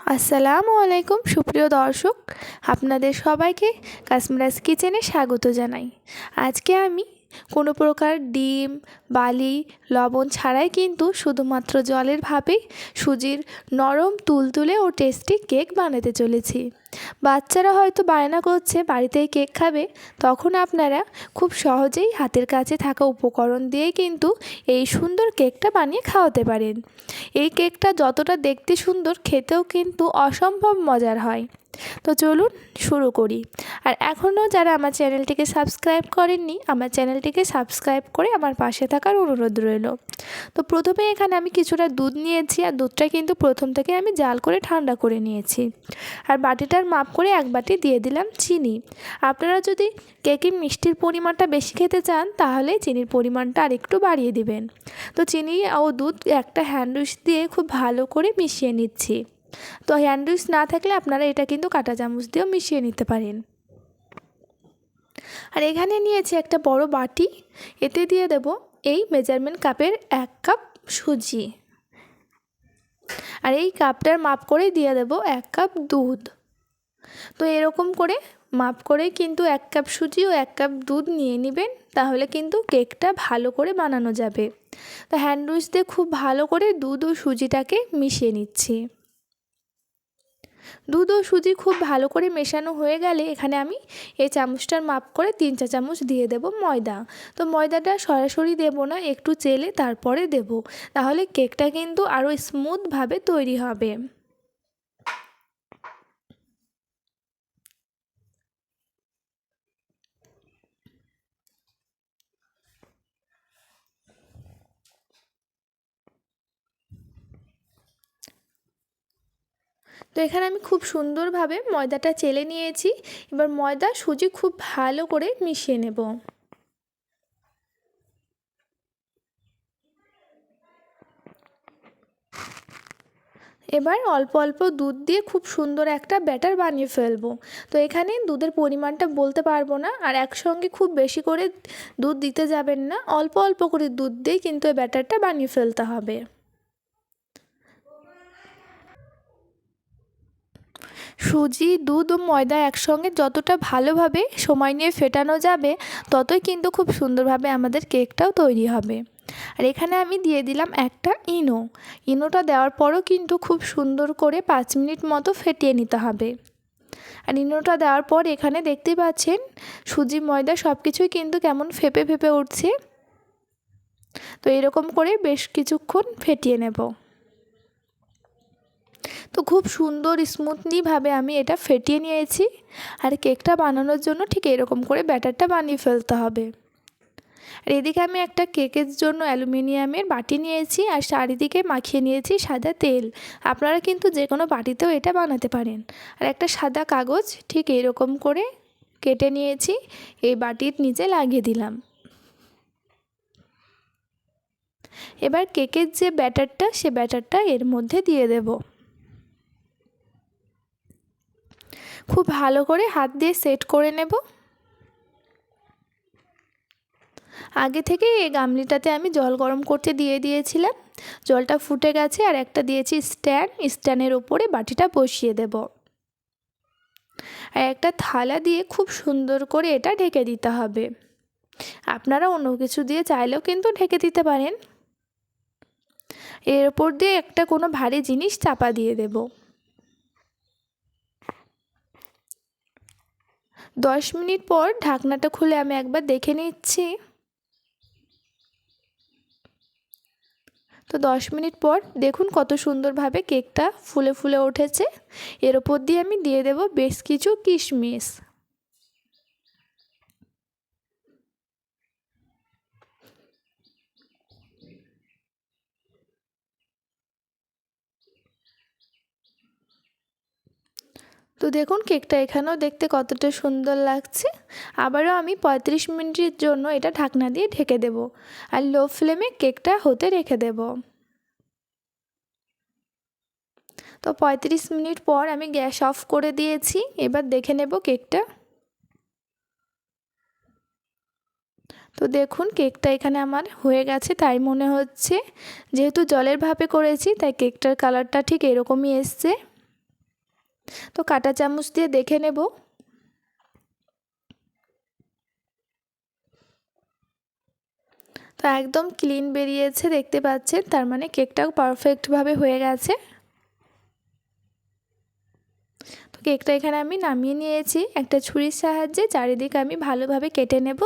আসসালামু আলাইকুম সুপ্রিয় দর্শক। আপনাদের সবাইকে কাশ্মীরাজ কিচেনে স্বাগত জানাই। আজকে আমি কোনো প্রকার ডিম, বালি, লবণ ছাড়াই কিন্তু শুধুমাত্র জলের ভাপে সুজির নরম তুলতুলে ও টেস্টি কেক বানাতে চলেছি। বাচ্চারা হয়তো বায়না করছে, বাড়িতেই কেক খাবে, তখন আপনারা খুব সহজেই হাতের কাছে থাকা উপকরণ দিয়েই কিন্তু এই সুন্দর কেকটা বানিয়ে খাওয়াতে পারেন। এই কেকটা যতটা দেখতে সুন্দর, খেতেও কিন্তু অসম্ভব মজার হয়। তো চলুন শুরু করি। আর এখনও যারা আমার চ্যানেলটিকে সাবস্ক্রাইব করেননি, আমার চ্যানেলটিকে সাবস্ক্রাইব করে আমার পাশে থাকার অনুরোধ রইল। তো প্রথমে এখানে আমি কিছুটা দুধ নিয়েছি, আর দুধটা কিন্তু প্রথম থেকে আমি জাল করে ঠান্ডা করে নিয়েছি। আর বাটিটার মাপ করে এক বাটি দিয়ে দিলাম চিনি। আপনারা যদি কেকের মিষ্টির পরিমাণটা বেশি খেতে চান, তাহলে চিনির পরিমাণটা আর একটু বাড়িয়ে দিবেন। তো চিনি ও দুধ একটা হ্যান্ড দিয়ে খুব ভালো করে মিশিয়ে নিচ্ছি। তো হ্যান্ড না থাকলে আপনারা এটা কিন্তু কাঁটা চামচ দিয়েও মিশিয়ে নিতে পারেন। আর এখানে নিয়েছি একটা বড় বাটি। এতে দিয়ে দেব এই মেজারমেন্ট কাপের এক কাপ সুজি। আর এই কাপটার মাপ করে দিয়ে দেব এক কাপ দুধ। তো এরকম করে মাপ করে কিন্তু এক কাপ সুজি ও এক কাপ দুধ নিয়ে নেবেন, তাহলে কিন্তু কেকটা ভালো করে বানানো যাবে। তো হ্যান্ড দিয়ে খুব ভালো করে দুধ ও সুজিটাকে মিশিয়ে নিচ্ছি। দুধ ও সুজি খুব ভালো করে মেশানো হয়ে গেলে এখানে আমি এই চামচটার মাপ করে তিন চা চামচ দিয়ে দেব ময়দা। তো ময়দাটা সরাসরি দেব না, একটু চেলে তারপরে দেব। তাহলে কেকটা কিন্তু আরও স্মুথভাবে তৈরি হবে। তো এখানে আমি খুব সুন্দরভাবে ময়দাটা চেলে নিয়েছি। এবার ময়দা সুজি খুব ভালো করে মিশিয়ে নেব। এবার অল্প অল্প দুধ দিয়ে খুব সুন্দর একটা ব্যাটার বানিয়ে ফেলব। তো এখানে দুধের পরিমাণটা বলতে পারব না, আর একসঙ্গে খুব বেশি করে দুধ দিতে যাবেন না, অল্প অল্প করে দুধ দিয়ে কিন্তু এই ব্যাটারটা বানিয়ে ফেলতে হবে। সুজি, দুধ ও ময়দা একসঙ্গে যতটা ভালোভাবে সময় নিয়ে ফেটানো যাবে, ততই কিন্তু খুব সুন্দরভাবে আমাদের কেকটাও তৈরি হবে। আর এখানে আমি দিয়ে দিলাম একটা ইনো। ইনোটা দেওয়ার পরও কিন্তু খুব সুন্দর করে পাঁচ মিনিট মতো ফেটিয়ে নিতে হবে। আর ইনোটা দেওয়ার পর এখানে দেখতে পাচ্ছেন, সুজি, ময়দা সব কিছুই কিন্তু কেমন ফেপে ফেপে উঠছে। তো এরকম করে বেশ কিছুক্ষণ ফেটিয়ে নেব। তো খুব সুন্দর স্মুথলিভাবে আমি এটা ফেটিয়ে নিয়েছি। আর কেকটা বানানোর জন্য ঠিক এরকম করে ব্যাটারটা বানিয়ে ফেলতে হবে। আর এদিকে আমি একটা কেকের জন্য অ্যালুমিনিয়ামের বাটি নিয়েছি আর চারিদিকে মাখিয়ে নিয়েছি সাদা তেল। আপনারা কিন্তু যে কোনো বাটিতেও এটা বানাতে পারেন। আর একটা সাদা কাগজ ঠিক এরকম করে কেটে নিয়েছি, এই বাটির নিচে লাগিয়ে দিলাম। এবার কেকের যে ব্যাটারটা সে ব্যাটারটা এর মধ্যে দিয়ে দেবো। খুব ভালো করে হাত দিয়ে সেট করে নেব। আগে থেকে এই গামলিটাতে আমি জল গরম করতে দিয়ে দিয়েছিলাম। জলটা ফুটে গেছে আর একটা দিয়েছি স্ট্যান্ড স্ট্যান্ডের ওপরে বাটিটা বসিয়ে দেব। আর একটা থালা দিয়ে খুব সুন্দর করে এটা ঢেকে দিতে হবে। আপনারা অন্য কিছু দিয়ে চাইলেও কিন্তু ঢেকে দিতে পারেন। এর ওপর দিয়ে একটা কোনো ভারী জিনিস চাপা দিয়ে দেবো। দশ মিনিট পর ঢাকনাটা খুলে আমি একবার দেখে নিচ্ছি। তো দশ মিনিট পর দেখুন কত সুন্দরভাবে কেকটা ফুলে ফুলে উঠেছে। এর ওপর দিয়ে আমি দিয়ে দেব বেশ কিছু কিশমিশ। তো দেখুন কেকটা এখানেও দেখতে কতটা সুন্দর লাগছে। আবারও আমি পঁয়ত্রিশ মিনিটের জন্য এটা ঢাকনা দিয়ে ঢেকে দেব আর লো ফ্লেমে কেকটা হতে রেখে দেব। তো পঁয়ত্রিশ মিনিট পর আমি গ্যাস অফ করে দিয়েছি, এবার দেখে নেব কেকটা। তো দেখুন কেকটা এখানে আমার হয়ে গেছে, তাই মনে হচ্ছে। যেহেতু জলের ভাপে করেছি, তাই কেকটার কালারটা ঠিক এরকমই এসছে। তো কাঁটা চামচ দিয়ে দেখে নেব। তো একদম ক্লিন বেরিয়েছে, দেখতে পাচ্ছেন? তার মানে কেকটাও পারফেক্টভাবে হয়ে গেছে। তো কেকটা এখানে আমি নামিয়ে নিয়েছি। একটা ছুরির সাহায্যে চারিদিকে আমি ভালোভাবে কেটে নেব।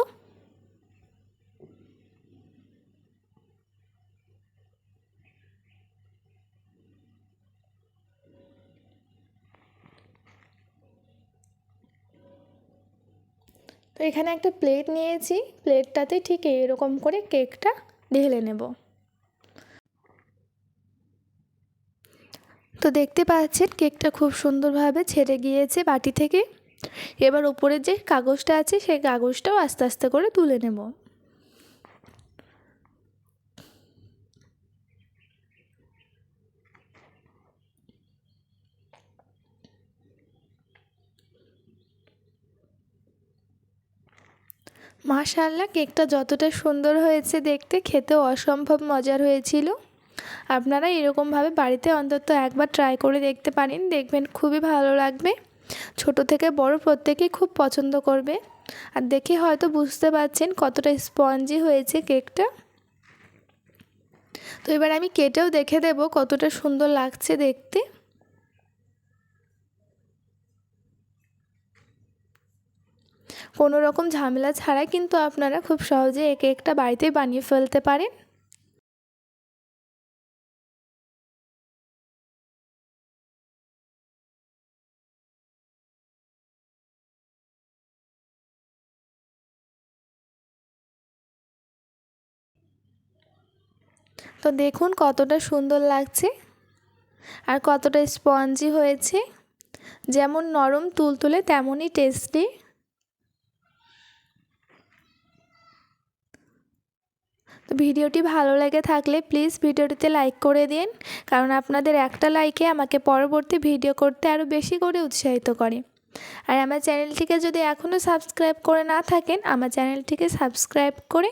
তো এখানে একটা প্লেট নিয়েছি। প্লেটটাতে ঠিক এরকম করে কেকটা ঢেলে নেব। তো দেখতে পাচ্ছেন কেকটা খুব সুন্দরভাবে ছেড়ে গিয়েছে বাটি থেকে। এবার উপরের যে কাগজটা আছে, সেই কাগজটাও আস্তে আস্তে করে তুলে নেব। মাশাল্লাহ কেকটা যতটা সুন্দর হয়েছে দেখতে, খেতেও অসম্ভব মজার হয়েছিল। আপনারা এরকমভাবে বাড়িতে অন্তত একবার ট্রাই করে দেখতে পারেন, দেখবেন খুবই ভালো লাগবে। ছোট থেকে বড় প্রত্যেকেই খুব পছন্দ করবে। আর দেখে হয়তো বুঝতে পারছেন কতটা স্পঞ্জি হয়েছে কেকটা। তো এবার আমি কেটেও দেখে দেব কতটা সুন্দর লাগছে দেখতে। কোনো রকম ঝামেলা ছাড়াই কিন্তু আপনারা খুব সহজে একে একটা বাড়িতে বানিয়ে ফেলতে পারেন। তো দেখুন কতটা সুন্দর লাগছে আর কতটা স্পঞ্জি হয়েছে। যেমন নরম তুলতুলে তেমনই টেস্টি। ভিডিওটি ভালো লেগে থাকলে প্লিজ ভিডিওটিতে লাইক করে দিন, কারণ আপনাদের একটা লাইকে আমাকে পরবর্তী ভিডিও করতে আরও বেশি করে উৎসাহিত করে। আর আমার চ্যানেলটিকে যদি এখনও সাবস্ক্রাইব করে না থাকেন, আমার চ্যানেলটিকে সাবস্ক্রাইব করে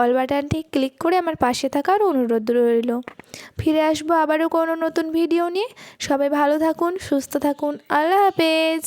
অল বাটনটি ক্লিক করে আমার পাশে থাকার অনুরোধ রইল। ফিরে আসব আবারও কোনো নতুন ভিডিও নিয়ে। সবাই ভালো থাকুন, সুস্থ থাকুন। আল্লাহ হাফেজ।